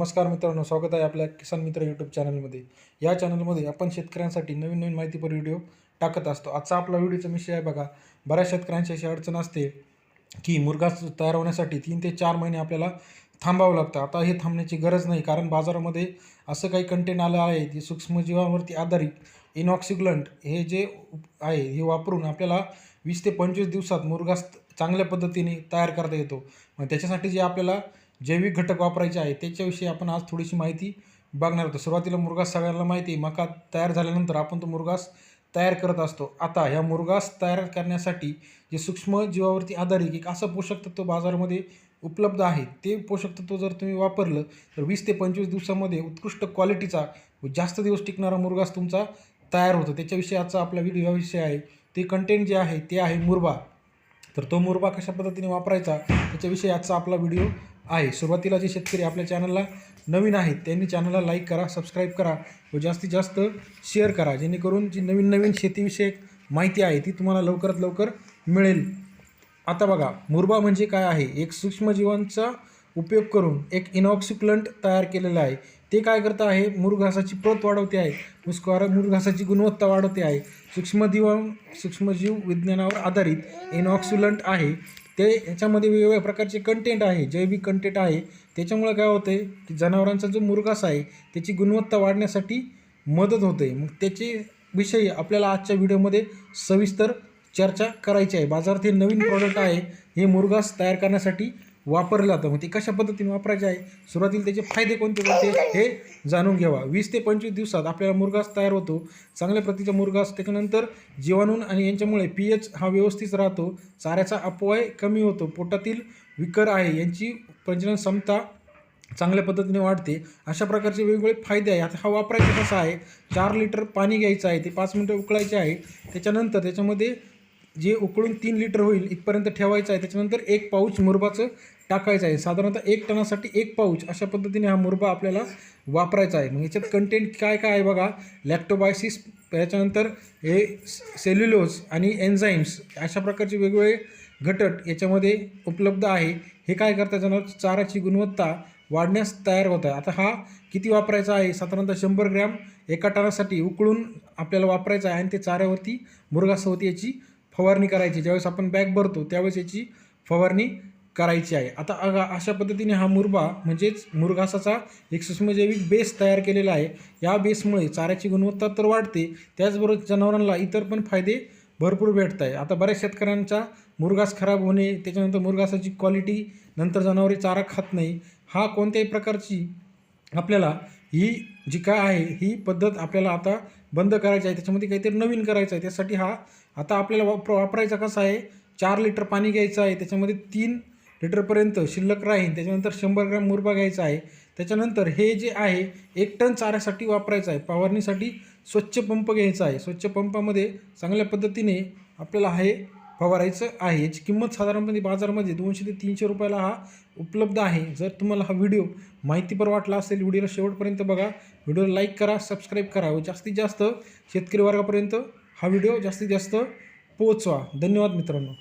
नमस्कार मित्रांनो स्वागत आहे आपल्या किसान मित्र यूट्यूब चॅनलमध्ये या चॅनलमध्ये आपण शेतकऱ्यांसाठी नवीन नवीन माहितीपर व्हिडिओ टाकत असतो. आजचा आपला व्हिडिओचा विषय आहे बघा बऱ्याच शेतकऱ्यांची अशी अडचण असते की मुर्गा तयार होण्यासाठी तीन ते चार महिने आपल्याला थांबावं लागतं. आता हे थांबण्याची गरज नाही कारण बाजारामध्ये असं काही कंटेंट आलं आहे की सूक्ष्मजीवावरती आधारित इनॉक्सिग्लंट हे जे उप- आहे हे वापरून आपल्याला वीस ते पंचवीस दिवसात मुरघास चांगल्या पद्धतीने तयार करता येतो. मग त्याच्यासाठी जे आपल्याला जैविक घटक वापरायचे आहे त्याच्याविषयी आपण आज थोडीशी माहिती बघणार होतो सुरुवातीला मुरगास सगळ्यांना माहिती आहे मका तयार झाल्यानंतर आपण तो मुरगास तयार करत असतो. आता ह्या मुरगास तयार करण्यासाठी जे सूक्ष्म जीवावरती आधारित एक असं पोषक तत्व बाजारामध्ये उपलब्ध आहे ते पोषक तत्व जर तुम्ही वापरलं तर वीस ते पंचवीस दिवसामध्ये उत्कृष्ट क्वालिटीचा व जास्त दिवस टिकणारा मुरगास तुमचा तयार होतो. त्याच्याविषयी आजचा आपला व्हिडिओ विषय आहे. ते कंटेंट जे आहे ते आहे मुरबा. तर तो मुरबा कशा पद्धतीने वापरायचा त्याच्याविषयी आजचा आपला व्हिडिओ आहे. सुरुवातीला जे शेतकरी आपल्या चॅनलला नवीन आहेत त्यांनी चॅनलला लाईक करा सबस्क्राईब करा व जास्तीत जास्त शेअर करा जेणेकरून जी नवीन नवीन शेतीविषयक माहिती आहे ती तुम्हाला लवकरात लवकर मिळेल. आता बघा मुरबा म्हणजे काय आहे? एक सूक्ष्मजीवांचा उपयोग करून एक इनॉक्सिक्लंट तयार केलेलं आहे. ते काय करतं आहे? मुरघासाची प्रत वाढवते आहे. मुस्कार मुरघासाची गुणवत्ता वाढवते आहे. सूक्ष्मजीव सूक्ष्मजीव विज्ञानावर आधारित इनॉक्सिलंट आहे. ते याच्यामध्ये वेगवेगळ्या प्रकारचे कंटेंट आहे. जैविक कंटेंट आहे. त्याच्यामुळे काय होतं आहे की जनावरांचा जो मुरघास आहे त्याची गुणवत्ता वाढण्यासाठी मदत होते. मग त्याचे विषयी आपल्याला आजच्या व्हिडिओमध्ये सविस्तर चर्चा करायची आहे. बाजारात हे नवीन प्रॉडक्ट आहे. हे मुरघास तयार करण्यासाठी वापरलं जातं मग ते कशा पद्धतीने वापरायचे आहे? सुरुवातीला त्याचे फायदे कोणते कोणते? हे जाणून घ्यावा. वीस ते पंचवीस दिवसात आपल्याला मुरगास तयार होतो. चांगल्या प्रतीचा मुरगास त्याच्यानंतर जीवाणू आणि यांच्यामुळे पी एच हा व्यवस्थित राहतो. चाऱ्याचा अपवाय कमी होतो. पोटातील विकर आहे. यांची प्रजनन क्षमता चांगल्या पद्धतीने वाढते. अशा प्रकारचे वेगवेगळे फायदे आहे आता हा वापरायचा कसा आहे? चार लिटर पाणी घ्यायचं आहे. ते पाच मिनटं उकळायचे आहे. त्याच्यानंतर त्याच्यामध्ये जे उकळून तीन लिटर होईल इथपर्यंत ठेवायचं आहे. त्याच्यानंतर एक पाऊच मुरबाचं टाकायचं आहे. साधारणतः एक टनासाठी एक पाऊच अशा पद्धतीने हा मुरबा आपल्याला वापरायचा आहे. मग याच्यात कंटेंट काय काय आहे बघा? लॅक्टोबायसिस त्याच्यानंतर हे सेल्युलोज आणि एन्झाईम्स अशा प्रकारचे वेगवेगळे घटक याच्यामध्ये उपलब्ध आहे. हे काय करतात जनावर? चाराची गुणवत्ता वाढण्यास तयार होत आहे. आता हा किती वापरायचा आहे? साधारणतः शंभर ग्रॅम एका टनासाठी उकळून आपल्याला वापरायचा आहे आणि ते चाऱ्यावरती मुरगासवती याची फवारणी करायची. ज्यावेळेस आपण बॅग भरतो त्यावेळेस याची फवारणी करायची आहे. आता अगा अशा पद्धतीने हा मुरबा म्हणजेच मुरघासाचा एक सूक्ष्मजैविक बेस तयार केलेला आहे. या बेसमुळे चाऱ्याची गुणवत्ता तर वाढते त्याचबरोबर जनावरांना इतर पण फायदे भरपूर भेटत आहे. आता बऱ्याच शेतकऱ्यांचा मुरघास खराब होणे त्याच्यानंतर मुरघासाची क्वालिटी नंतर जनावरे चारा खात नाही हा कोणत्याही प्रकारची आपल्याला ही जी काय आहे ही पद्धत आपल्याला आता बंद करायची आहे त्याच्यामध्ये काहीतरी नवीन करायचं आहे. त्यासाठी हा आता आपल्याला वापर वापरायचा कसा आहे चार लिटर पाणी घ्यायचं आहे त्याच्यामध्ये तीन लिटरपर्यंत शिल्लक राहील त्याच्यानंतर शंभर ग्रॅम मुरबा घ्यायचा आहे त्याच्यानंतर हे जे आहे एक टन चाऱ्यासाठी वापरायचं आहे. फवारणीसाठी स्वच्छ पंप घ्यायचा आहे. स्वच्छ पंपामध्ये चांगल्या पद्धतीने आपल्याला हे फवारायचं आहे याची किंमत साधारणपणे बाजारामध्ये दोनशे ते तीनशे रुपयाला हा उपलब्ध आहे. जर तुम्हाला हा व्हिडिओ माहितीपर वाटला असेल व्हिडिओला शेवटपर्यंत बघा. व्हिडिओला लाईक करा सबस्क्राईब करा व जास्तीत जास्त शेतकरी वर्गापर्यंत हा व्हिडिओ जास्तीत जास्त पोचवा धन्यवाद मित्रांनो.